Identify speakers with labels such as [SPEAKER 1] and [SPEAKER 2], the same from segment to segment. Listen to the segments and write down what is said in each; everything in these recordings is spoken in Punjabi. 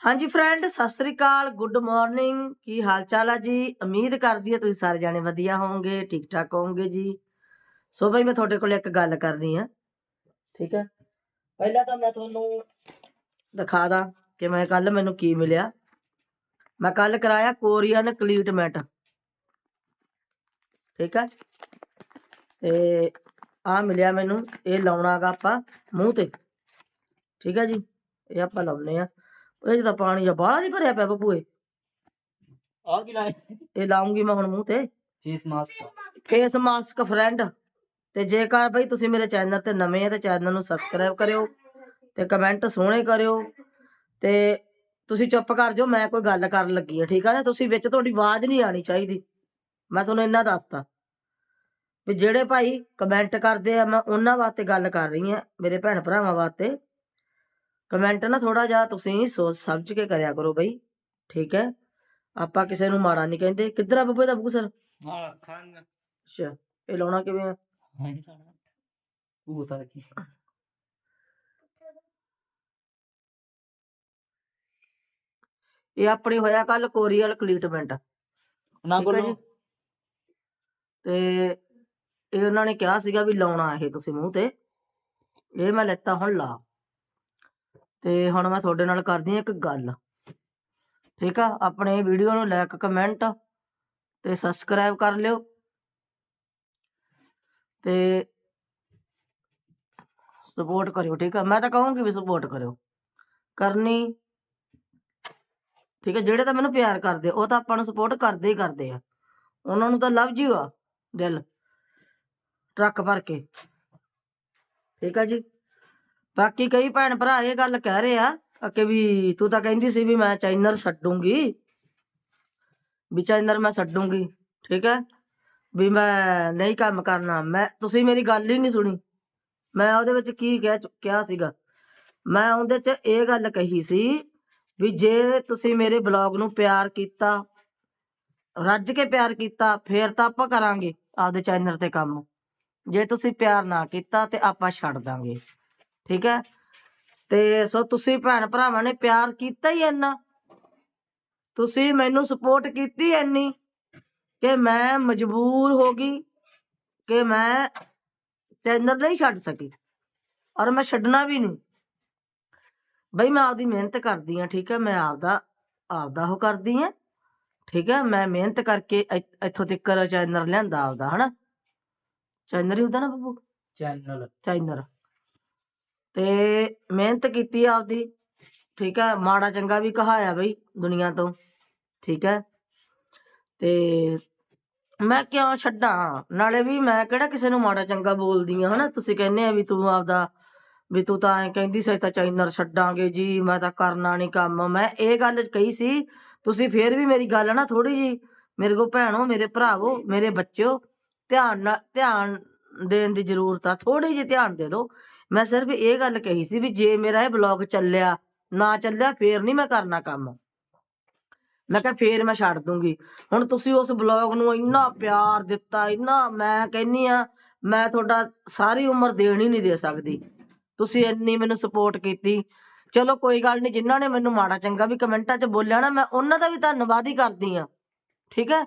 [SPEAKER 1] ਹਾਂਜੀ ਫਰੈਂਡ ਸਤਿ ਸ੍ਰੀ ਅਕਾਲ ਗੁੱਡ ਮਾਰਨਿੰਗ ਕੀ ਹਾਲ ਚਾਲ ਆ ਜੀ? ਉਮੀਦ ਕਰਦੀ ਹਾਂ ਤੁਸੀਂ ਸਾਰੇ ਜਾਣੇ ਵਧੀਆ ਹੋਵੋਗੇ ਠੀਕ ਠਾਕ ਹੋਵੋਗੇ ਜੀ। ਸੋ ਬਈ ਮੈਂ ਤੁਹਾਡੇ ਕੋਲ ਇੱਕ ਗੱਲ ਕਰਨੀ ਆ, ਠੀਕ ਹੈ ਪਹਿਲਾਂ ਤਾਂ ਮੈਂ ਤੁਹਾਨੂੰ ਦਿਖਾ ਦਾਂ ਕਿ ਮੈਂ ਕੱਲ ਮੈਨੂੰ ਕੀ ਮਿਲਿਆ। ਮੈਂ ਕੱਲ ਕਰਾਇਆ ਕੋਰੀਅਨ ਕਲੀਟਮੈਂਟ। ਠੀਕ ਹੈ ਤੇ ਆ ਮਿਲਿਆ ਮੈਨੂੰ, ਇਹ ਲਾਉਣਾਗਾ ਆਪਾਂ ਮੂੰਹ ਤੇ। ਠੀਕ ਹੈ ਜੀ? ਇਹ ਆਪਾਂ ਲਾਉਨੇ ਆ। ਇਹ ਜਿਹਦਾ ਪਾਣੀ ਆ ਬਾਹਲਾ ਨਹੀਂ ਭਰਿਆ ਪਿਆ ਬੱਬੂਏ।
[SPEAKER 2] ਆ ਕੀ ਲਾਏ
[SPEAKER 1] ਇਹ ਲਾਉਂਗੀ ਮੈਂ ਹੁਣ ਮੂੰਹ ਤੇ।
[SPEAKER 2] Face mask
[SPEAKER 1] face mask friend ਤੇ ਜੇਕਰ ਬਈ ਤੁਸੀਂ ਮੇਰੇ ਚੈਨਲ ਤੇ ਨਵੇਂ ਆ ਤੇ ਚੈਨਲ ਨੂੰ ਸਬਸਕ੍ਰਾਈਬ ਕਰਿਓ ਤੇ ਕਮੈਂਟ ਸੋਹਣੇ ਕਰਿਓ ਤੇ ਤੁਸੀਂ ਚੁੱਪ ਕਰ ਜਾਓ ਮੈਂ ਕੋਈ ਗੱਲ ਕਰਨ ਲੱਗੀ ਆ ਠੀਕ ਆ ਨਾ? ਤੁਸੀਂ ਵਿੱਚ ਤੁਹਾਡੀ ਆਵਾਜ਼ ਨਹੀਂ ਆਣੀ ਚਾਹੀਦੀ। ਮੈਂ ਤੁਹਾਨੂੰ ਇੰਨਾ ਦੱਸਤਾ। ਵੀ ਜਿਹੜੇ ਭਾਈ ਕਮੈਂਟ ਕਰਦੇ ਆ ਮੈਂ ਉਹਨਾਂ ਵਾਸਤੇ ਗੱਲ ਕਰ ਰਹੀ ਆ ਮੇਰੇ ਭੈਣ ਭਰਾਵਾਂ ਵਾਸਤੇ। ਕਮੈਂਟ ਨਾ ਥੋੜਾ ਜਿਹਾ ਤੁਸੀਂ ਸੋਚ ਸਮਝ ਕੇ ਕਰਿਆ ਕਰੋ ਬਈ ਠੀਕ ਹੈ? ਆਪਾਂ ਕਿਸੇ ਨੂੰ ਮਾੜਾ ਨਹੀਂ ਕਹਿੰਦੇ। ਕਿੱਧਰ ਆ ਬੱਬੂ ਦਾ ਬੁੱਕ ਸਰ?
[SPEAKER 2] ਹਾਂ ਖਾਂਗਾ
[SPEAKER 1] ਅੱਛਾ ਇਹ ਲਾਉਣਾ ਕਿਵੇਂ ਆ?
[SPEAKER 2] ਹਾਂ ਉਹ ਤਾਂ ਕੀ
[SPEAKER 1] ਇਹ ਆਪਣੀ ਹੋਇਆ ਕੱਲ ਕੋਰੀਅਲ ਕਲੀਟਮੈਂਟ।
[SPEAKER 2] ਨਾ
[SPEAKER 1] ਠੀਕ ਹੈ
[SPEAKER 2] ਬੋਲੋ।
[SPEAKER 1] ਜੀ। ਤੇ ਇਹ ਉਹਨਾਂ ਨੇ ਕਿਹਾ ਸੀਗਾ ਵੀ ਲਾਉਣਾ ਇਹ ਤੁਸੀਂ ਮੂੰਹ ਤੇ। ਇਹ ਮੈਂ ਲੈਤਾ ਹੁਣ ਲਾ। ਤੇ ਹੁਣ ਮੈਂ ਤੁਹਾਡੇ ਨਾਲ ਕਰਦੀ ਹਾਂ ਇੱਕ ਗੱਲ। ਠੀਕ ਆ? ਆਪਣੇ ਵੀਡੀਓ ਨੂੰ ਲਾਈਕ ਕਮੈਂਟ ਤੇ ਸਬਸਕ੍ਰਾਈਬ ਕਰ ਲਿਓ। ਤੇ ਸਪੋਰਟ ਕਰਿਓ, ਠੀਕ ਆ? ਮੈਂ ਤਾਂ ਕਹੂੰਗੀ ਵੀ ਸਪੋਰਟ ਕਰਿਓ। ਕਰਨੀ, ਠੀਕ ਹੈ ਜਿਹੜੇ ਤਾਂ ਮੈਨੂੰ ਪਿਆਰ ਕਰਦੇ, ਉਹ ਤਾਂ ਆਪਾਂ ਨੂੰ ਸਪੋਰਟ ਕਰਦੇ ਹੀ ਕਰਦੇ ਆ। ਉਹਨਾਂ ਨੂੰ ਤਾਂ ਲਵ ਜੀ ਆ, ਦਿਲ। ਟਰੱਕ ਭਰ ਕੇ। ਠੀਕ ਆ ਜੀ? ਬਾਕੀ ਕਈ ਭੈਣ ਭਰਾ ਇਹ ਗੱਲ ਕਹਿ ਰਹੇ ਆ ਕਿ ਵੀ ਤੂੰ ਤਾਂ ਕਹਿੰਦੀ ਸੀ ਵੀ ਮੈਂ ਚਾਈਨਰ ਛੱਡੂੰਗੀ। ਵੀ ਚਾਈਨਰ ਮੈਂ ਛੱਡੂੰਗੀ, ਠੀਕ ਹੈ? ਵੀ ਮੈਂ ਨਹੀਂ ਕੰਮ ਕਰਨਾ। ਮੈਂ, ਤੁਸੀਂ ਮੇਰੀ ਗੱਲ ਹੀ ਨਹੀਂ ਸੁਣੀ। ਮੈਂ ਉਹਦੇ ਵਿੱਚ ਕੀ ਕਹਿ ਚੁ- ਕਿਹਾ ਸੀਗਾ? ਮੈਂ ਉਹਦੇ 'ਚ ਇਹ ਗੱਲ ਕਹੀ ਸੀ ਵੀ ਜੇ ਤੁਸੀਂ ਮੇਰੇ ਬਲੌਗ ਨੂੰ ਪਿਆਰ ਕੀਤਾ, ਰੱਜ ਕੇ ਪਿਆਰ ਕੀਤਾ, ਫੇਰ ਤਾਂ ਆਪਾਂ ਕਰਾਂਗੇ ਆਪਦੇ ਚੈਨਲ ਤੇ ਕੰਮ। ਜੇ ਤੁਸੀਂ ਪਿਆਰ ਨਾ ਕੀਤਾ ਤੇ ਆਪਾਂ ਛੱਡ ਦਾਂਗੇ। ਠੀਕ ਹੈ? ਤੇ ਸੋ ਤੁਸੀਂ ਭੈਣ ਭਰਾਵਾਂ ਨੇ ਪਿਆਰ ਕੀਤਾ ਹੀ ਇੰਨਾ। ਤੁਸੀਂ ਮੈਨੂੰ ਸਪੋਰਟ ਕੀਤੀ ਇੰਨੀ ਕਿ ਮੈਂ ਮਜਬੂਰ ਹੋ ਗਈ ਕਿ ਮੈਂ ਚੈਨਲ ਨਹੀਂ ਛੱਡ ਸਕੀ ਔਰ ਮੈਂ ਛੱਡਣਾ ਵੀ ਨਹੀਂ। ਬਈ ਮੈਂ ਆਪਦੀ ਮਿਹਨਤ ਕਰਦੀ ਆ ਠੀਕ ਹੈ? ਮੈਂ ਆਪਦਾ ਆਪਦਾ ਉਹ ਕਰਦੀ ਆ ਠੀਕ ਹੈ? ਮੈਂ ਮਿਹਨਤ ਕਰਕੇ ਇੱਥੋਂ ਤੱਕ ਚੈਨਲ ਲਿਆਂਦਾ ਆਪਦਾ ਹਨਾ? ਚੈਨਲ ਹੀ ਹੁੰਦਾ ਨਾ ਬੱਬੂ?
[SPEAKER 2] ਚੈਨਲ।
[SPEAKER 1] ਚੈਨਲ। ਤੇ ਮਿਹਨਤ ਕੀਤੀ ਆ ਆਪਦੀ, ਠੀਕ ਹੈ, ਮਾੜਾ ਚੰਗਾ ਵੀ ਕਹਾਇਆ ਬਈ ਦੁਨੀਆ ਤੋਂ, ਠੀਕ ਹੈ। ਤੇ ਮੈਂ ਕਿਉਂ ਛੱਡਾਂ? ਨਾਲੇ ਵੀ ਮੈਂ ਕਿਹੜਾ ਕਿਸੇ ਨੂੰ ਮਾੜਾ ਚੰਗਾ ਬੋਲਦੀ ਆ ਹਨਾ? ਤੁਸੀਂ ਕਹਿੰਦੇ ਆ ਵੀ ਤੂੰ ਆਪਦਾ, ਵੀ ਤੂੰ ਤਾਂ ਐ ਕਹਿੰਦੀ ਸੀ ਤਾਂ ਚੈਨਲ ਛੱਡਾਂਗੇ ਜੀ, ਮੈਂ ਤਾਂ ਕਰਨਾ ਨਹੀਂ ਕੰਮ। ਮੈਂ ਇਹ ਗੱਲ ਕਹੀ ਸੀ, ਤੁਸੀਂ ਫੇਰ ਵੀ ਮੇਰੀ ਗੱਲ ਨਾ ਥੋੜੀ ਜੀ ਮੇਰੇ ਕੋ ਭੈਣੋ, ਮੇਰੇ ਭਰਾਵੋ, ਮੇਰੇ ਬੱਚਿਓ, ਧਿਆਨ ਨਾਲ ਧਿਆਨ ਦੇਣ ਦੀ ਜ਼ਰੂਰਤ ਆ ਥੋੜੀ ਜਿਹੀ ਧਿਆਨ ਦੇ ਦਿਓ। ਮੈਂ ਸਿਰਫ ਇਹ ਗੱਲ ਕਹੀ ਸੀ ਵੀ ਜੇ ਮੇਰਾ ਇਹ ਬਲੌਗ ਚੱਲਿਆ, ਨਾ ਚੱਲਿਆ, ਫੇਰ ਨਹੀਂ ਮੈਂ ਕਰਨਾ ਕੰਮ। ਮੈਂ ਕਿਹਾ ਫੇਰ ਮੈਂ ਛੱਡ ਦੂੰਗੀ। ਹੁਣ ਤੁਸੀਂ ਉਸ ਬਲੌਗ ਨੂੰ ਇੰਨਾ ਪਿਆਰ ਦਿੱਤਾ, ਇੰਨਾ ਮੈਂ ਕਹਿੰਨੀ ਆ ਮੈਂ ਤੁਹਾਡਾ ਸਾਰੀ ਉਮਰ ਦੇਣ ਹੀ ਨਹੀਂ ਦੇ ਸਕਦੀ। ਤੁਸੀਂ ਇੰਨੀ ਮੈਨੂੰ ਸਪੋਰਟ ਕੀਤੀ। ਚਲੋ ਕੋਈ ਗੱਲ ਨਹੀਂ ਜਿਨ੍ਹਾਂ ਨੇ ਮੈਨੂੰ ਮਾੜਾ ਚੰਗਾ ਵੀ ਕਮੈਂਟਾਂ 'ਚ ਬੋਲਿਆ ਨਾ, ਮੈਂ ਉਹਨਾਂ ਦਾ ਵੀ ਧੰਨਵਾਦ ਹੀ ਕਰਦੀ ਆ ਠੀਕ ਹੈ?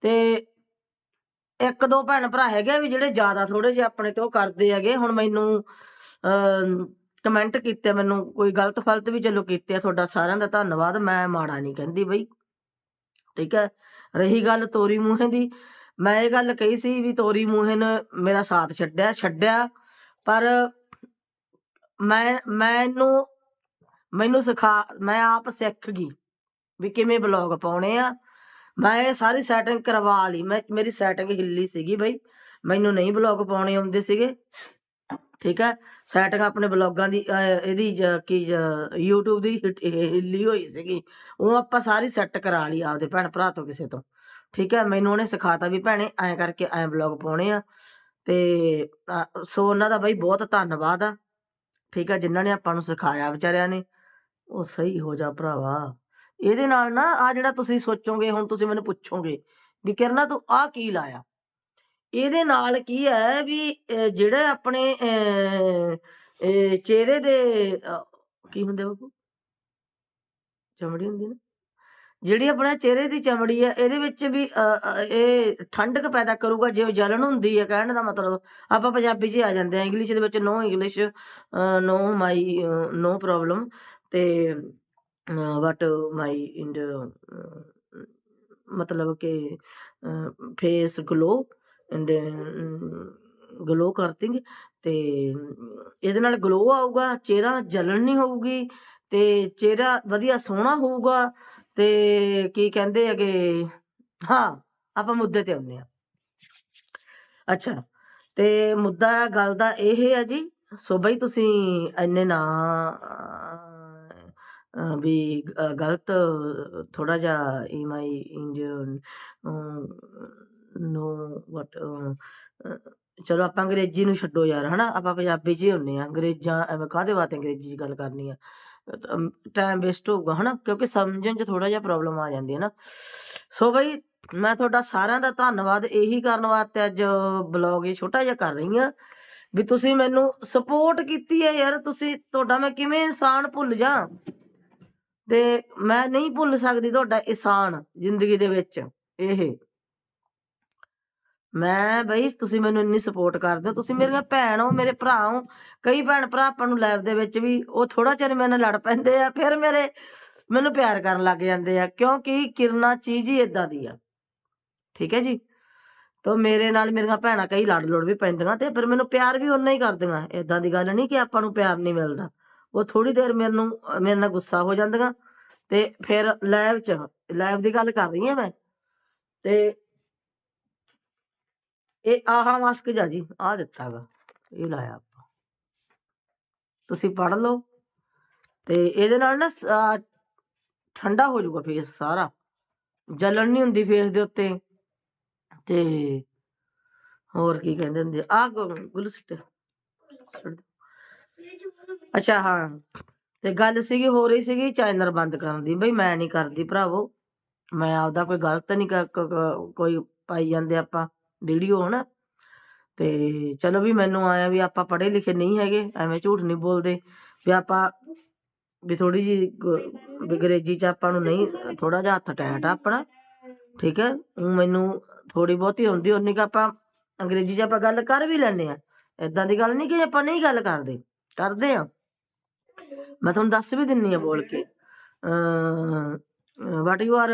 [SPEAKER 1] ਤੇ ਇੱਕ ਦੋ ਭੈਣ ਭਰਾ ਹੈਗੇ ਆ ਵੀ ਜਿਹੜੇ ਜ਼ਿਆਦਾ ਥੋੜੇ ਜਿਹੇ ਆਪਣੇ ਤੇ ਉਹ ਕਰਦੇ ਹੈਗੇ। ਹੁਣ ਮੈਨੂੰ ਕਮੈਂਟ ਕੀਤੇ ਮੈਨੂੰ, ਕੋਈ ਗਲਤ ਫਲਤ ਵੀ ਚਲੋ ਕੀਤੇ ਆ, ਤੁਹਾਡਾ ਸਾਰਿਆਂ ਦਾ ਧੰਨਵਾਦ, ਮੈਂ ਮਾੜਾ ਨਹੀਂ ਕਹਿੰਦੀ ਬਈ। ਠੀਕ ਹੈ? ਰਹੀ ਗੱਲ ਤੋਰੀ ਮੂਹੇ ਦੀ, ਮੈਂ ਇਹ ਗੱਲ ਕਹੀ ਸੀ ਵੀ ਤੋਰੀ ਮੂਹੇ ਨੇ ਮੇਰਾ ਸਾਥ ਛੱਡਿਆ ਛੱਡਿਆ, ਪਰ ਮੈਂ, ਮੈਨੂੰ ਮੈਨੂੰ ਸਿਖਾ, ਮੈਂ ਆਪ ਸਿੱਖ ਗਈ ਵੀ ਕਿਵੇਂ ਬਲੌਗ ਪਾਉਣੇ ਆ। ਮੈਂ ਇਹ ਸਾਰੀ ਸੈਟਿੰਗ ਕਰਵਾ ਲਈ, ਮੈਂ, ਮੇਰੀ ਸੈਟਿੰਗ ਹਿੱਲੀ ਸੀਗੀ ਬਈ, ਮੈਨੂੰ ਨਹੀਂ ਬਲੌਗ ਪਾਉਣੇ ਆਉਂਦੇ ਸੀਗੇ। ਠੀਕ ਹੈ? ਸੈਟਿੰਗ ਆਪਣੇ ਬਲੌਗਾਂ ਦੀ ਇਹਦੀ ਜ- ਕੀ YouTube ਦੀ ਹਿੱਲੀ ਹੋਈ ਸੀਗੀ। ਉਹ ਆਪਾਂ ਸਾਰੀ ਸੈੱਟ ਕਰਾ ਲਈ ਆਪਦੇ ਭੈਣ ਭਰਾ ਤੋਂ ਕਿਸੇ ਤੋਂ। ਠੀਕ ਹੈ? ਮੈਨੂੰ ਉਹਨੇ ਸਿਖਾਤਾ ਵੀ ਭੈਣੇ, ਐਂ ਕਰਕੇ ਐਂ ਬਲੌਗ ਪਾਉਣੇ ਆ। ਤੇ ਸੋ ਉਹਨਾਂ ਦਾ ਬਈ ਬਹੁਤ ਧੰਨਵਾਦ ਆ। ਠੀਕ ਹੈ? ਜਿਨ੍ਹਾਂ ਨੇ ਆਪਾਂ ਨੂੰ ਸਿਖਾਇਆ ਵਿਚਾਰਿਆਂ ਨੇ। ਉਹ ਸਹੀ ਹੋ ਜਾ ਭਰਾਵਾ। ਇਹਦੇ ਨਾਲ ਨਾ ਆ ਜਿਹੜਾ ਤੁਸੀਂ ਸੋਚੋਗੇ, ਹੁਣ ਤੁਸੀਂ ਮੈਨੂੰ ਪੁੱਛੋਗੇ ਵੀ ਕਿਰਨਾ ਤੂੰ ਆ ਕੀ ਲਾਇਆ? ਇਹਦੇ ਨਾਲ ਕੀ ਹੈ ਵੀ ਜਿਹੜੇ ਆਪਣੇ ਚਿਹਰੇ ਦੇ ਕੀ ਹੁੰਦੇ ਬਾਪੂ? ਚਮੜੀ ਹੁੰਦੀ ਨਾ। ਜਿਹੜੀ ਆਪਣੇ ਚਿਹਰੇ ਦੀ ਚਮੜੀ ਹੈ, ਇਹਦੇ ਵਿੱਚ ਵੀ ਇਹ ਠੰਡਕ ਪੈਦਾ ਕਰੂਗਾ ਜੇ ਜਲਨ ਹੁੰਦੀ ਹੈ, ਕਹਿਣ ਦਾ ਮਤਲਬ ਆਪਾਂ ਪੰਜਾਬੀ 'ਚ ਆ ਜਾਂਦੇ ਆ, ਇੰਗਲਿਸ਼ ਦੇ ਵਿੱਚ ਨੋ ਇੰਗਲਿਸ਼ ਨੋ ਮਾਈ ਨੋ ਪ੍ਰੋਬਲਮ ਤੇ ਵਟ ਮਾਈ ਇੰਡ ਮਤਲਬ ਕਿ ਫੇਸ ਗਲੋ ਗਲੋ uh, ਕਰਤਿੰਗ ਤੇ ਇਹਦੇ ਨਾਲ ਗਲੋ ਆਊਗਾ, ਚਿਹਰਾ ਜਲਣ ਨਹੀਂ ਹੋਊਗੀ ਤੇ ਚਿਹਰਾ ਵਧੀਆ ਸੋਹਣਾ ਹੋਊਗਾ ਤੇ ਕੀ ਕਹਿੰਦੇ ਹੈਗੇ, ਹਾਂ, ਆਪਾਂ ਮੁੱਦੇ ਤੇ ਆਉਂਦੇ ਆ ਅੱਛਾ, ਤੇ ਮੁੱਦਾ ਗੱਲ ਦਾ ਇਹ ਹੈ ਜੀ, ਸੋ ਬਈ ਤੁਸੀਂ ਇੰਨੇ ਨਾ ਵੀ ਗਲਤ ਥੋੜਾ ਜਿਹਾ ਈ ਮਾਈ ਨੋ ਵਟ ਚਲੋ ਆਪਾਂ ਅੰਗਰੇਜ਼ੀ ਨੂੰ ਛੱਡੋ ਯਾਰ, ਹਨਾ? ਆਪਾਂ ਪੰਜਾਬੀ 'ਚ ਹੀ ਹੁੰਨੇ ਆ ਅੰਗਰੇਜ਼ਾਂ, ਐਵੇਂ ਕਾਹਦੇ ਵਾਸਤੇ ਅੰਗਰੇਜ਼ੀ 'ਚ ਗੱਲ ਕਰਨੀ ਆ? ਟਾਈਮ ਵੇਸਟ ਹੋਊਗਾ, ਹਨਾ? ਕਿਉਂਕਿ ਸਮਝਣ 'ਚ ਥੋੜਾ ਜਿਹਾ ਪ੍ਰੋਬਲਮ ਆ ਜਾਂਦੀ ਹੈ ਨਾ। ਸੋ ਬਈ, ਮੈਂ ਤੁਹਾਡਾ ਸਾਰਿਆਂ ਦਾ ਧੰਨਵਾਦ। ਇਹੀ ਕਰਨ ਵਾਸਤੇ ਅੱਜ ਬਲੌਗ ਇਹ ਛੋਟਾ ਜਿਹਾ ਕਰ ਰਹੀ ਆ ਵੀ ਤੁਸੀਂ ਮੈਨੂੰ ਸਪੋਰਟ ਕੀਤੀ ਹੈ ਯਾਰ। ਤੁਸੀਂ, ਤੁਹਾਡਾ ਮੈਂ ਕਿਵੇਂ ਇਨਸਾਨ ਭੁੱਲ ਜਾ ਤੇ ਮੈਂ ਨਹੀਂ ਭੁੱਲ ਸਕਦੀ ਤੁਹਾਡਾ ਇਨਸਾਨ ਜ਼ਿੰਦਗੀ ਦੇ ਵਿੱਚ, ਇਹ। ਮੈਂ ਬਈ, ਤੁਸੀਂ ਮੈਨੂੰ ਇੰਨੀ ਸਪੋਰਟ ਕਰਦੇ ਹੋ। ਤੁਸੀਂ ਮੇਰੀਆਂ ਭੈਣ ਹੋ, ਮੇਰੇ ਭਰਾ ਹੋ। ਕਈ ਭੈਣ ਭਰਾ ਆਪਾਂ ਨੂੰ ਲਾਈਵ ਦੇ ਵਿੱਚ ਵੀ ਉਹ ਥੋੜਾ ਚਿਰ ਮੇਰੇ ਨਾਲ ਲੜ ਪੈਂਦੇ ਆ, ਫਿਰ ਮੇਰੇ ਮੈਨੂੰ ਪਿਆਰ ਕਰਨ ਲੱਗ ਜਾਂਦੇ ਆ, ਕਿਉਂਕਿ ਕਿਰਨਾ ਚੀਜ਼ ਹੀ ਇਦਾਂ ਦੀ ਆ। ਠੀਕ ਹੈ ਜੀ? ਤਾਂ ਮੇਰੇ ਨਾਲ ਮੇਰੀਆਂ ਭੈਣਾਂ ਕਈ ਲੜ ਲੜ ਵੀ ਪੈਂਦੀਆਂ ਤੇ ਫਿਰ ਮੈਨੂੰ ਪਿਆਰ ਵੀ ਉਹਨਾਂ ਹੀ ਕਰਦੀਆਂ। ਇਦਾਂ ਦੀ ਗੱਲ ਨਹੀਂ ਕਿ ਆਪਾਂ ਨੂੰ ਪਿਆਰ ਨਹੀਂ ਮਿਲਦਾ। ਉਹ ਥੋੜੀ ਦੇਰ ਮੈਨੂੰ ਮੇਰੇ ਨਾਲ ਗੁੱਸਾ ਹੋ ਜਾਂਦੀਆਂ ਤੇ ਫਿਰ ਲਾਈਵ ਚ ਲਾਈਵ ਦੀ ਗੱਲ ਕਰ ਰਹੀ ਹਾਂ ਮੈਂ। ਤੇ ਇਹ ਆਹਾ ਮਾਸਕ ਜਾ ਜੀ ਆ ਦਿੱਤਾ ਗਾ, ਇਹ ਲਾਇਆ ਆਪਾਂ। ਤੁਸੀਂ ਪੜ ਲਓ ਤੇ ਇਹਦੇ ਨਾਲ ਨਾ ਠੰਡਾ ਹੋ ਜਾਊਗਾ ਫੇਸ ਸਾਰਾ। ਜਲਣ ਨਹੀਂ ਹੁੰਦੀ ਫੇਸ ਦੇ ਉੱਤੇ। ਤੇ ਹੋਰ ਕੀ ਕਹਿੰਦੇ ਹੁੰਦੇ ਆ? ਗੁਲਸਟ ਅੱਛਾ, ਹਾਂ। ਤੇ ਗੱਲ ਸੀਗੀ, ਹੋ ਰਹੀ ਸੀਗੀ ਚੈਨਲ ਬੰਦ ਕਰਨ ਦੀ। ਬਈ ਮੈਂ ਨਹੀਂ ਕਰਦੀ ਭਰਾਵੋ। ਮੈਂ ਆਪਦਾ ਕੋਈ ਗਲਤ ਨਹੀਂ ਕੋਈ ਪਾਈ ਜਾਂਦੇ ਆਪਾਂ। ਵੀਡੀਓ ਹਨਾ। ਤੇ ਚਲੋ ਵੀ ਮੈਨੂੰ ਆਇਆ ਵੀ ਆਪਾਂ ਪੜ੍ਹੇ ਲਿਖੇ ਨਹੀਂ ਹੈਗੇ, ਐਵੇਂ ਝੂਠ ਨਹੀਂ ਬੋਲਦੇ। ਵੀ ਆਪਾਂ ਵੀ ਥੋੜੀ ਜੀ ਅੰਗਰੇਜ਼ੀ ਚ ਆਪਾਂ ਨੂੰ ਨਹੀਂ ਥੋੜਾ ਜਿਹਾ ਹੱਥ ਟੈਟ ਆ ਆਪਣਾ, ਠੀਕ ਹੈ? ਊਂ ਮੈਨੂੰ ਥੋੜੀ ਬਹੁਤੀ ਆਉਂਦੀ ਉਨੀ ਕਿ ਆਪਾਂ ਅੰਗਰੇਜ਼ੀ ਚ ਆਪਾਂ ਗੱਲ ਕਰ ਵੀ ਲੈਂਦੇ ਆ ਇਦਾਂ ਦੀ ਗੱਲ ਨਹੀਂ ਕਿ ਆਪਾਂ ਨਹੀਂ ਗੱਲ ਕਰਦੇ ਕਰਦੇ ਆ ਮੈਂ ਤੁਹਾਨੂੰ ਦੱਸ ਵੀ ਦਿੰਨੀ ਆ ਬੋਲ ਕੇ। ਅ what you are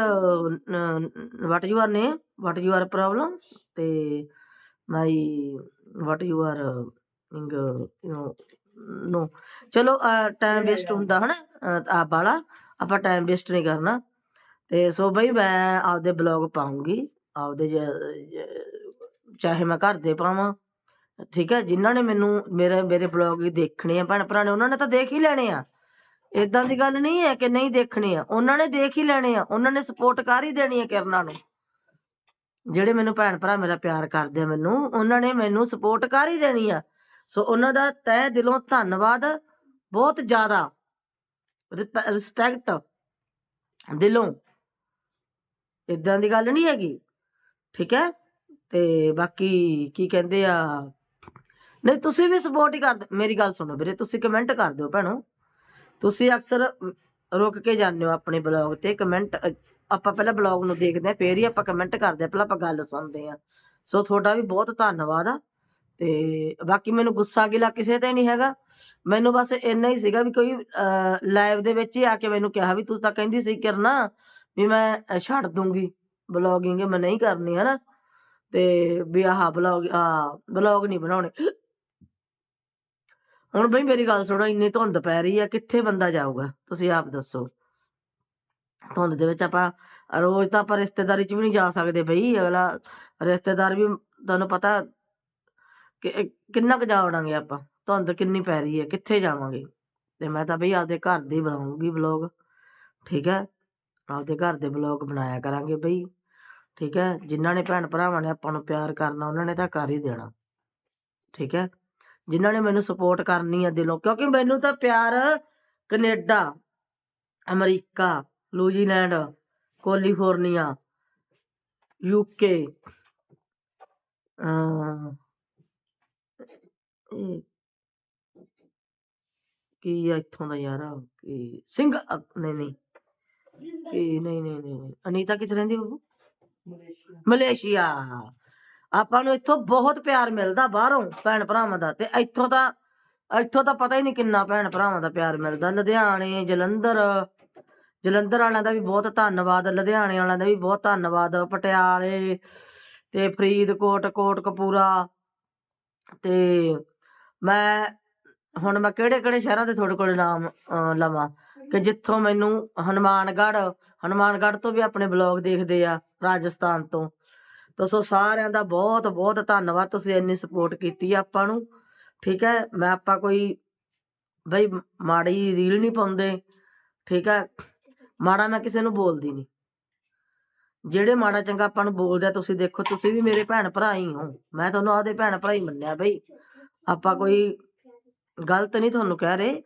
[SPEAKER 1] what you are name what you are problem ਤੇ ਮਾਈ ਵਾਟ ਯੂ ਆਰ ਇੰਗ ਯੂ ਨੋ ਚਲੋ ਟਾਈਮ ਵੇਸਟ ਹੁੰਦਾ ਹਨਾ ਆ ਬਾਲਾ ਆਪਾਂ ਟਾਈਮ ਵੇਸਟ ਨਹੀਂ ਕਰਨਾ ਤੇ ਸੋ ਬਈ ਮੈਂ ਆਪਦੇ ਬਲੌਗ ਪਾਉਂਗੀ ਆਪਦੇ ਚਾਹੇ ਮੈਂ ਘਰ ਦੇ ਪਾਵਾਂ ਠੀਕ ਹੈ ਜਿਨ੍ਹਾਂ ਨੇ ਮੈਨੂੰ ਮੇਰੇ ਮੇਰੇ ਬਲੌਗ ਦੇਖਣੇ ਆ ਭੈਣ ਭਰਾ ਨੇ ਉਹਨਾਂ ਨੇ ਤਾਂ ਦੇਖ ਹੀ ਲੈਣੇ ਆ। ਇਦਾਂ ਦੀ ਗੱਲ ਨਹੀਂ ਹੈ ਕਿ ਨਹੀਂ ਦੇਖਣੇ ਆ। ਉਹਨਾਂ ਨੇ ਦੇਖ ਹੀ ਲੈਣੇ ਆ। ਉਹਨਾਂ ਨੇ ਸਪੋਰਟ ਕਰ ਹੀ ਦੇਣੀ ਹੈ ਕਿਰਨਾਂ ਨੂੰ। ਜਿਹੜੇ ਮੈਨੂੰ ਭੈਣ ਭਰਾ ਮੇਰਾ ਪਿਆਰ ਕਰਦੇ ਆ ਮੈਨੂੰ, ਉਹਨਾਂ ਨੇ ਮੈਨੂੰ ਸਪੋਰਟ ਕਰ ਹੀ ਦੇਣੀ ਆ। ਸੋ ਉਹਨਾਂ ਦਾ ਤਹਿ ਦਿਲੋਂ ਧੰਨਵਾਦ ਬਹੁਤ ਜ਼ਿਆਦਾ। ਰਿਸਪੈਕਟ ਦਿਲੋਂ। ਇਦਾਂ ਦੀ ਗੱਲ ਨਹੀਂ ਹੈਗੀ। ਠੀਕ ਹੈ? ਤੇ ਬਾਕੀ ਕੀ ਕਹਿੰਦੇ ਆ? ਨਹੀਂ, ਤੁਸੀਂ ਵੀ ਸਪੋਰਟ ਹੀ ਕਰਦੇ ਮੇਰੀ ਗੱਲ ਸੁਣੋ ਵੀਰੇ, ਤੁਸੀਂ ਕਮੈਂਟ ਕਰ ਦਿਓ ਭੈਣੋ। ਤੁਸੀਂ ਅਕਸਰ ਰੁਕ ਕੇ ਜਾਂਦੇ ਹੋ ਆਪਣੇ ਬਲੌਗ ਤੇ ਕਮੈਂਟ, ਆਪਾਂ ਪਹਿਲਾਂ ਬਲੌਗ ਨੂੰ ਦੇਖਦੇ ਆ ਫੇਰ ਹੀ ਆਪਾਂ ਕਮੈਂਟ ਕਰਦੇ ਆ ਪਹਿਲਾਂ ਆਪਾਂ ਗੱਲ ਸੁਣਦੇ ਆ ਸੋ ਤੁਹਾਡਾ ਵੀ ਬਹੁਤ ਧੰਨਵਾਦ ਆ। ਤੇ ਬਾਕੀ ਮੈਨੂੰ ਗੁੱਸਾ ਗਿਲਾ ਕਿਸੇ ਤੇ ਨਹੀਂ ਹੈਗਾ। ਮੈਨੂੰ ਬਸ ਇੰਨਾ ਹੀ ਸੀਗਾ ਵੀ ਕੋਈ ਲਾਈਵ ਦੇ ਵਿੱਚ ਹੀ ਆ ਕੇ ਮੈਨੂੰ ਕਿਹਾ ਵੀ ਤੂੰ ਤਾਂ ਕਹਿੰਦੀ ਸੀ ਕਰਨਾ ਵੀ ਮੈਂ ਛੱਡ ਦੂੰਗੀ ਬਲੌਗਿੰਗ, ਮੈਂ ਨਹੀਂ ਕਰਨੀ ਹੈ ਨਾ ਤੇ ਵੀ ਆਹ ਬਲੌਗ ਆ ਬਲੌਗ ਨਹੀਂ ਬਣਾਉਣੇ। ਹੁਣ ਬਈ ਮੇਰੀ ਗੱਲ ਸੁਣੋ, ਇੰਨੀ ਧੁੰਦ ਪੈ ਰਹੀ ਆ, ਕਿੱਥੇ ਬੰਦਾ ਜਾਊਗਾ? ਤੁਸੀਂ ਆਪ ਦੱਸੋ। ਧੁੰਦ ਦੇ ਵਿੱਚ ਆਪਾਂ ਰੋਜ਼ ਤਾਂ ਆਪਾਂ ਰਿਸ਼ਤੇਦਾਰੀ 'ਚ ਵੀ ਨਹੀਂ ਜਾ ਸਕਦੇ ਬਈ, ਅਗਲਾ ਰਿਸ਼ਤੇਦਾਰ ਵੀ ਤੁਹਾਨੂੰ ਪਤਾ ਕਿ ਕਿੰਨਾ ਕੁ ਜਾ ਵੜਾਂਗੇ ਆਪਾਂ? ਧੁੰਦ ਕਿੰਨੀ ਪੈ ਰਹੀ ਹੈ, ਕਿੱਥੇ ਜਾਵਾਂਗੇ? ਤੇ ਮੈਂ ਤਾਂ ਬਈ ਆਪਦੇ ਘਰ ਦੇ ਹੀ ਬਣਾਉਂਗੀ ਬਲੌਗ ਠੀਕ ਹੈ? ਆਪਦੇ ਘਰ ਦੇ ਬਲੌਗ ਬਣਾਇਆ ਕਰਾਂਗੇ ਬਈ, ਠੀਕ ਹੈ? ਜਿਨ੍ਹਾਂ ਨੇ ਭੈਣ ਭਰਾਵਾਂ ਨੇ ਆਪਾਂ ਨੂੰ ਪਿਆਰ ਕਰਨਾ, ਉਹਨਾਂ ਨੇ ਤਾਂ ਕਰ ਹੀ ਦੇਣਾ, ਠੀਕ ਹੈ? ਜਿਨ੍ਹਾਂ ਨੇ ਮੈਨੂੰ ਸਪੋਰਟ ਕਰਨੀ ਆ ਦਿਲੋਂ ਕਿਉਂਕਿ ਮੈਨੂੰ ਤਾਂ ਪਿਆਰ Canada America New Zealand California UK ਕੀ ਆ ਇੱਥੋਂ ਦਾ ਯਾਰ ਕੀ ਸਿੰਘ ਨਹੀਂ ਨਹੀਂ ਕੀ ਨਹੀਂ ਨਹੀਂ ਨਹੀਂ। ਅਨੀਤਾ ਕਿੱਥੇ ਰਹਿੰਦੀ ਬਾਬੂ ਮਲੇਸ਼ੀਆ ਆਪਾਂ ਨੂੰ ਇੱਥੋਂ ਬਹੁਤ ਪਿਆਰ ਮਿਲਦਾ ਬਾਹਰੋਂ ਭੈਣ ਭਰਾਵਾਂ ਦਾ ਤੇ ਇੱਥੋਂ ਤਾਂ ਇੱਥੋਂ ਤਾਂ ਪਤਾ ਹੀ ਨਹੀਂ ਕਿੰਨਾ ਭੈਣ ਭਰਾਵਾਂ ਦਾ ਪਿਆਰ ਮਿਲਦਾ। ਲੁਧਿਆਣੇ, ਜਲੰਧਰ ਜਲੰਧਰ ਵਾਲਿਆਂ ਦਾ ਵੀ ਬਹੁਤ ਧੰਨਵਾਦ, ਲੁਧਿਆਣੇ ਵਾਲਿਆਂ ਦਾ ਵੀ ਬਹੁਤ ਧੰਨਵਾਦ, ਪਟਿਆਲੇ ਤੇ ਫਰੀਦਕੋਟ, ਕੋਟਕਪੂਰਾ ਤੇ ਮੈਂ, ਹੁਣ ਮੈਂ ਕਿਹੜੇ ਕਿਹੜੇ ਸ਼ਹਿਰਾਂ ਦੇ ਤੁਹਾਡੇ ਕੋਲ ਨਾਮ ਲਵਾਂ ਕਿ ਜਿੱਥੋਂ ਮੈਨੂੰ ਹਨੂਮਾਨਗੜ੍ਹ ਹਨੂਮਾਨਗੜ੍ਹ ਤੋਂ ਵੀ ਆਪਣੇ ਬਲੌਗ ਦੇਖਦੇ ਆ, ਰਾਜਸਥਾਨ ਤੋਂ। ਤਾਂ ਸੋ ਸਾਰਿਆਂ ਦਾ ਬਹੁਤ ਬਹੁਤ ਧੰਨਵਾਦ ਤੁਸੀਂ ਇੰਨੀ ਸਪੋਰਟ ਕੀਤੀ ਆਪਾਂ ਨੂੰ। ਠੀਕ ਹੈ, ਮੈਂ ਆਪਾਂ ਕੋਈ ਬਈ ਮਾੜੀ ਰੀਲ ਨਹੀਂ ਪਾਉਂਦੇ। ਠੀਕ ਹੈ, ਮਾੜਾ ਮੈਂ ਕਿਸੇ ਨੂੰ ਬੋਲਦੀ ਨਹੀਂ। ਜਿਹੜੇ ਮਾੜਾ ਚੰਗਾ ਆਪਾਂ ਨੂੰ ਬੋਲਦੇ ਆ, ਤੁਸੀਂ ਦੇਖੋ, ਤੁਸੀਂ ਵੀ ਮੇਰੇ ਭੈਣ ਭਰਾ ਹੀ ਹੋ। ਮੈਂ ਤੁਹਾਨੂੰ ਆਦੇ ਭੈਣ ਭਰਾ ਹੀ ਮੰਨਿਆ ਬਈ। ਆਪਾਂ ਕੋਈ ਗਲਤ ਨਹੀਂ ਤੁਹਾਨੂੰ ਕਹਿ ਰਹੇ।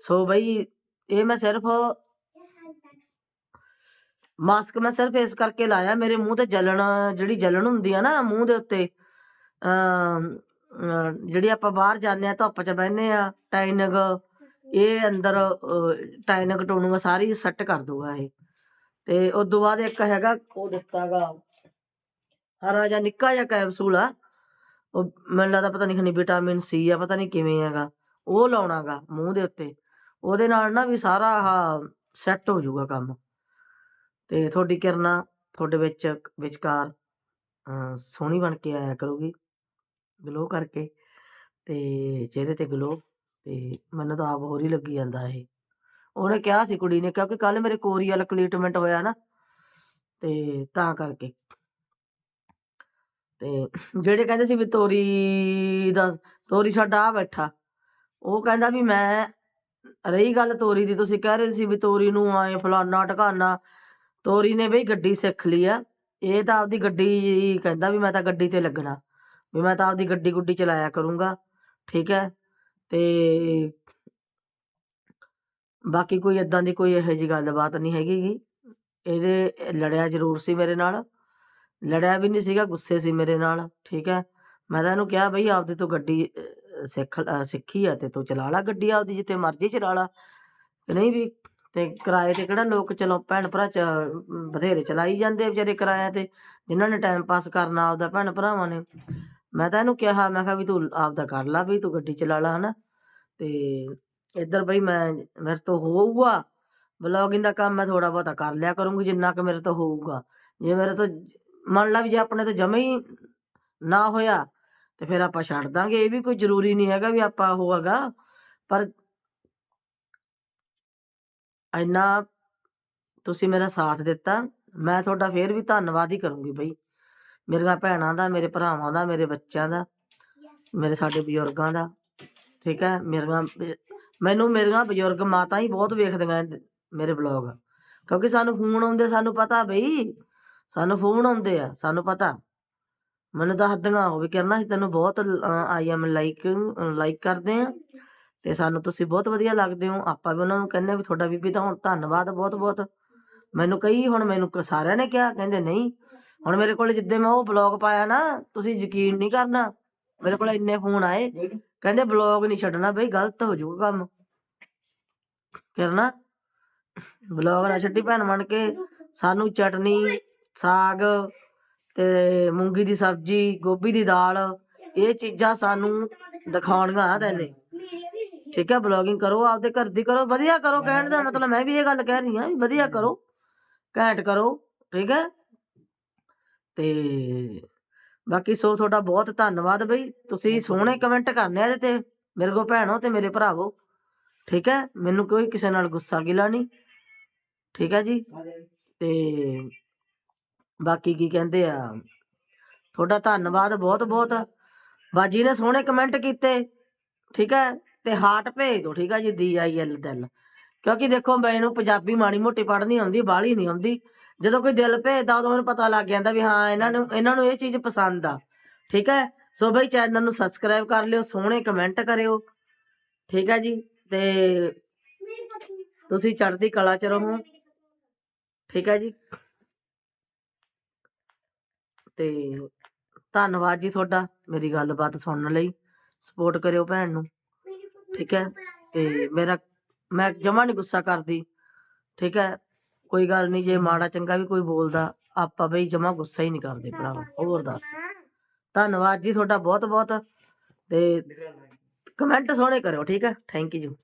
[SPEAKER 1] ਸੋ ਬਈ, ਇਹ ਮੈਂ ਸਿਰਫ ਮਾਸਕ ਮੈਂ ਸਿਰਫ ਇਸ ਕਰਕੇ ਲਾਇਆ ਮੇਰੇ ਮੂੰਹ ਤੇ ਜਲਣ ਜਿਹੜੀ ਜਲਣ ਹੁੰਦੀ ਆ ਨਾ ਮੂੰਹ ਦੇ ਉੱਤੇ ਅਮ, ਜਿਹੜੀ ਆਪਾਂ ਬਾਹਰ ਜਾਂਦੇ ਆ ਧੁੱਪ 'ਚ ਬਹਿੰਦੇ ਆ ਟਾਈਨਗ ਇਹ ਅੰਦਰ ਟਾਈਨਗ ਟੋਨੂਗਾ ਸਾਰੀ ਸੈੱਟ ਕਰ ਦੂਗਾ ਇਹ। ਤੇ ਉਸ ਤੋਂ ਬਾਅਦ ਇੱਕ ਹੈਗਾ ਉਹ ਦਿੱਤਾਗਾ ਹਰਾ ਜਿਹਾ ਨਿੱਕਾ ਜਿਹਾ ਕੈਪਸੂਲ ਆ ਉਹ ਮੈਨੂੰ ਲੱਗਦਾ ਪਤਾ ਨਹੀਂ ਖਣੀ ਵਿਟਾਮਿਨ ਸੀ ਆ ਪਤਾ ਨਹੀਂ ਕਿਵੇਂ ਹੈਗਾ ਉਹ ਲਾਉਣਾਗਾ ਮੂੰਹ ਦੇ ਉੱਤੇ। ਉਹਦੇ ਨਾਲ ਨਾ ਵੀ ਸਾਰਾ ਆਹ ਸੈੱਟ ਹੋ ਜਾਊਗਾ ਕੰਮ। ਤੇ ਤੁਹਾਡੀ ਕਿਰਨਾਂ ਤੁਹਾਡੇ ਵਿੱਚ ਵਿਚਕਾਰ ਅਹ, ਸੋਹਣੀ ਬਣ ਕੇ ਆਇਆ ਕਰੂਗੀ ਗਲੋ ਕਰਕੇ ਤੇ ਚਿਹਰੇ ਤੇ ਗਲੋ ਤੇ ਮੈਨੂੰ ਤਾਂ ਆਪ ਹੋਰ ਹੀ ਲੱਗੀ ਜਾਂਦਾ ਇਹ। ਉਹਨੇ ਕਿਹਾ ਸੀ ਕੁੜੀ ਨੇ ਕਿਉਂਕਿ ਕੱਲ ਮੇਰੇ ਕੋਰੀਅਲ ਕਲੀਟਮੈਂਟ ਹੋਇਆ ਨਾ ਤੇ ਤਾਂ ਕਰਕੇ। ਤੇ ਜਿਹੜੇ ਕਹਿੰਦੇ ਸੀ ਵੀ ਤੋਰੀ ਦਾ ਤੋਰੀ ਸਾਡਾ ਆ ਬੈਠਾ ਉਹ ਕਹਿੰਦਾ ਵੀ ਮੈਂ ਰਹੀ ਗੱਲ ਤੋਰੀ ਦੀ ਤੁਸੀਂ ਕਹਿ ਰਹੇ ਸੀ ਵੀ ਤੋਰੀ ਨੂੰ ਆਏ ਫਲਾਨਾ ਟਕਾਨਾ ਤੋਰੀ ਨੇ ਬਈ ਗੱਡੀ ਸਿੱਖ ਲਈ ਆ। ਇਹ ਤਾਂ ਆਪਦੀ ਗੱਡੀ ਕਹਿੰਦਾ ਵੀ ਮੈਂ ਤਾਂ ਗੱਡੀ ਤੇ ਲੱਗਣਾ। ਵੀ ਮੈਂ ਤਾਂ ਆਪਦੀ ਗੱਡੀ ਗੁੱਡੀ ਚਲਾਇਆ ਕਰੂੰਗਾ। ਠੀਕ ਹੈ? ਤੇ ਬਾਕੀ ਕੋਈ ਇਦਾਂ ਦੀ ਕੋਈ ਇਹੋ ਜੀ ਗੱਲਬਾਤ ਨਹੀਂ ਹੈਗੀ ਗੀ। ਇਹਦੇ ਲੜਿਆ ਜ਼ਰੂਰ ਸੀ ਮੇਰੇ ਨਾਲ। ਲੜਿਆ ਵੀ ਨਹੀਂ ਸੀਗਾ, ਗੁੱਸੇ ਸੀ ਮੇਰੇ ਨਾਲ। ਠੀਕ ਹੈ? ਮੈਂ ਤਾਂ ਇਹਨੂੰ ਕਿਹਾ ਬਈ ਆਪਦੀ ਤੋਂ ਗੱਡੀ ਸਿੱਖ ਸਿੱਖੀ ਆ ਤੇ ਤੂੰ ਚਲਾ ਲਾ ਗੱਡੀ ਆਪਦੀ ਜਿੱਥੇ ਮਰਜ਼ੀ ਚਲਾ ਲਾ। ਨਹੀਂ ਵੀ ਤੇ ਕਿਰਾਏ ਤੇ ਕਿਹੜਾ ਲੋਕ ਚਲੋ ਭੈਣ ਭਰਾ ਚ ਬਥੇਰੇ ਚਲਾਈ ਜਾਂਦੇ ਵਿਚਾਰੇ ਕਿਰਾਇਆ ਤੇ, ਜਿਨ੍ਹਾਂ ਨੇ ਟਾਈਮ ਪਾਸ ਕਰਨਾ ਆਪਦਾ ਭੈਣ ਭਰਾਵਾਂ ਨੇ। ਮੈਂ ਤਾਂ ਇਹਨੂੰ ਕਿਹਾ, ਮੈਂ ਕਿਹਾ ਵੀ ਤੂੰ ਆਪਦਾ ਕਰ ਲਾ ਵੀ, ਤੂੰ ਗੱਡੀ ਚਲਾ ਲਾ, ਹਨਾ। ਤੇ ਇੱਧਰ ਬਈ ਮੈਂ, ਮੇਰੇ ਤੋਂ ਹੋਊਗਾ ਵਲੌਗਿੰਗ ਦਾ ਕੰਮ ਮੈਂ ਥੋੜਾ ਬਹੁਤਾ ਕਰ ਲਿਆ ਕਰੂੰਗੀ, ਜਿੰਨਾ ਕਿ ਮੇਰੇ ਤੋਂ ਹੋਊਗਾ। ਜੇ ਮੇਰੇ ਤੋਂ, ਮੰਨ ਲਾ ਵੀ ਜੇ ਆਪਣੇ ਤੋਂ ਜਮੇ ਹੀ ਨਾ ਹੋਇਆ, ਤੇ ਫਿਰ ਆਪਾਂ ਛੱਡ ਦਾਂਗੇ। ਇਹ ਵੀ ਕੋਈ ਜ਼ਰੂਰੀ ਨਹੀਂ ਹੈਗਾ ਵੀ ਆਪਾਂ ਹੋਊਗਾ ਪਰ ਇੰਨਾ ਤੁਸੀਂ ਮੇਰਾ ਸਾਥ ਦਿੱਤਾ, ਮੈਂ ਤੁਹਾਡਾ ਫਿਰ ਵੀ ਧੰਨਵਾਦ ਹੀ ਕਰੂੰਗੀ ਬਈ। ਮੇਰੀਆਂ ਭੈਣਾਂ ਦਾ, ਮੇਰੇ ਭਰਾਵਾਂ ਦਾ, ਮੇਰੇ ਬੱਚਿਆਂ ਦਾ, ਮੇਰੇ ਸਾਡੇ ਬਜ਼ੁਰਗਾਂ ਦਾ, ਠੀਕ ਹੈ? ਮੇਰੀਆਂ ਮੈਨੂੰ ਮੇਰੀਆਂ ਬਜ਼ੁਰਗ ਮਾਤਾ ਹੀ ਬਹੁਤ ਵੇਖਦੀਆਂ ਮੇਰੇ ਬਲੌਗ ਕਿਉਂਕਿ ਸਾਨੂੰ ਫੋਨ ਆਉਂਦੇ, ਸਾਨੂੰ ਪਤਾ ਬਈ, ਸਾਨੂੰ ਫੋਨ ਆਉਂਦੇ ਆ, ਸਾਨੂੰ ਪਤਾ। ਮੈਨੂੰ ਦੱਸਦੀਆਂ, ਉਹ ਵੀ ਕਰਨਾ ਸੀ, ਤੈਨੂੰ ਬਹੁਤ ਆਈ ਐਮ ਲਾਈਕ ਲਾਈਕ ਕਰਦੇ ਆ। ਤੇ ਸਾਨੂੰ ਤੁਸੀਂ ਬਹੁਤ ਵਧੀਆ ਲੱਗਦੇ ਹੋ। ਆਪਾਂ ਵੀ ਉਹਨਾਂ ਨੂੰ ਕਹਿੰਦੇ ਵੀ ਤੁਹਾਡਾ ਬੀਬੀ ਤਾਂ ਹੁਣ ਧੰਨਵਾਦ ਬਹੁਤ ਬਹੁਤ ਮੈਨੂੰ ਕਈ ਹੁਣ ਮੈਨੂੰ ਸਾਰਿਆਂ ਨੇ ਕਿਹਾ, ਕਹਿੰਦੇ ਨਹੀਂ, ਹੁਣ ਮੇਰੇ ਕੋਲ ਜਿੱਦੇ ਮੈਂ ਉਹ ਬਲੌਗ ਪਾਇਆ ਨਾ, ਤੁਸੀਂ ਯਕੀਨ ਨਹੀਂ ਕਰਨਾ। ਮੇਰੇ ਕੋਲ ਇੰਨੇ ਫੋਨ ਆਏ, ਕਹਿੰਦੇ ਬਲੌਗ ਨਹੀਂ ਛੱਡਣਾ ਬਈ, ਗਲਤ ਹੋ ਜਾਊਗਾ ਕੰਮ। ਕਰਨਾ ਬਲੌਗ ਨਾ ਛੱਡੀ ਭੈਣ ਬਣ ਕੇ, ਸਾਨੂੰ ਚਟਨੀ, ਸਾਗ ਤੇ ਮੂੰਗੀ ਦੀ ਸਬਜ਼ੀ, ਗੋਭੀ ਦੀ ਦਾਲ, ਇਹ ਚੀਜ਼ਾਂ ਸਾਨੂੰ ਦਿਖਾਉਣੀਆਂ ਆ ਤੈਨੇ। ਠੀਕ ਹੈ ਬਲੌਗਿੰਗ ਕਰੋ ਆਪਦੇ ਘਰ ਦੀ ਕਰੋ ਵਧੀਆ ਕਰੋ ਕਹਿਣ ਦਾ ਮਤਲਬ ਮੈਂ ਵੀ ਇਹ ਗੱਲ ਕਹਿ ਰਹੀ ਹਾਂ ਵੀ ਵਧੀਆ ਕਰੋ ਘੈਂਟ ਕਰੋ ਠੀਕ ਹੈ। ਤੇ ਬਾਕੀ ਸੋ ਤੁਹਾਡਾ ਬਹੁਤ ਧੰਨਵਾਦ ਬਈ ਤੁਸੀਂ ਸੋਹਣੇ ਕਮੈਂਟ ਕਰਨੇ ਆ ਇਹਦੇ ਤੇ ਮੇਰੇ ਕੋ ਭੈਣੋ ਤੇ ਮੇਰੇ ਭਰਾਵੋ ਠੀਕ ਹੈ ਮੈਨੂੰ ਕੋਈ ਕਿਸੇ ਨਾਲ ਗੁੱਸਾ ਗਿਲਾ ਨਹੀਂ ਠੀਕ ਹੈ ਜੀ। ਤੇ ਬਾਕੀ ਕੀ ਕਹਿੰਦੇ ਆ ਤੁਹਾਡਾ ਧੰਨਵਾਦ ਬਹੁਤ ਬਹੁਤ ਬਾਜੀ ਨੇ ਸੋਹਣੇ ਕਮੈਂਟ ਕੀਤੇ ਠੀਕ ਹੈ। ਤੇ ਹਾਰਟ ਭੇਜ ਦਿਓ ਠੀਕ ਹੈ ਜੀ ਡੀ ਆਈ ਐਲ ਦਿਲ। ਕਿਉਂਕਿ ਦੇਖੋ ਮੈਨੂੰ ਪੰਜਾਬੀ ਮਾੜੀ ਮੋਟੀ ਪੜ੍ਹਨੀ ਆਉਂਦੀ, ਬਾਹਲੀ ਨਹੀਂ ਆਉਂਦੀ। ਜਦੋਂ ਕੋਈ ਦਿਲ ਭੇਜਦਾ, ਉਦੋਂ ਮੈਨੂੰ ਪਤਾ ਲੱਗ ਜਾਂਦਾ ਵੀ ਹਾਂ, ਇਹਨਾਂ ਨੂੰ ਇਹਨਾਂ ਨੂੰ ਇਹ ਚੀਜ਼ ਪਸੰਦ ਆ। ਠੀਕ ਹੈ ਸੋ ਬਈ ਚੈਨਲ ਨੂੰ ਸਬਸਕ੍ਰਾਈਬ ਕਰ ਲਿਓ, ਸੋਹਣੇ ਕਮੈਂਟ ਕਰਿਓ। ਠੀਕ ਹੈ ਜੀ? ਤੇ ਤੁਸੀਂ ਚੜ੍ਹਦੀ ਕਲਾ ਚ ਰਹੋ। ਠੀਕ ਹੈ ਜੀ? ਤੇ ਧੰਨਵਾਦ ਜੀ ਤੁਹਾਡਾ ਮੇਰੀ ਗੱਲਬਾਤ ਸੁਣਨ ਲਈ। ਸਪੋਰਟ ਕਰਿਓ ਭੈਣ ਨੂੰ। ਠੀਕ ਹੈ? ਤੇ ਮੇਰਾ ਮੈਂ ਜਮਾ ਨਹੀਂ ਗੁੱਸਾ ਕਰਦੀ ਠੀਕ ਹੈ? ਕੋਈ ਗੱਲ ਨਹੀਂ ਜੇ ਮਾੜਾ ਚੰਗਾ ਵੀ ਕੋਈ ਬੋਲਦਾ ਆਪਾਂ ਬਈ ਜਮਾ ਗੁੱਸਾ ਹੀ ਨਹੀਂ ਕਰਦੇ ਭਰਾਵਾ ਹੋਰ ਦੱਸ। ਧੰਨਵਾਦ ਜੀ ਤੁਹਾਡਾ ਬਹੁਤ ਬਹੁਤ ਤੇ ਕਮੈਂਟ ਸੋਹਣੇ ਕਰਿਓ ਠੀਕ ਹੈ? Thank you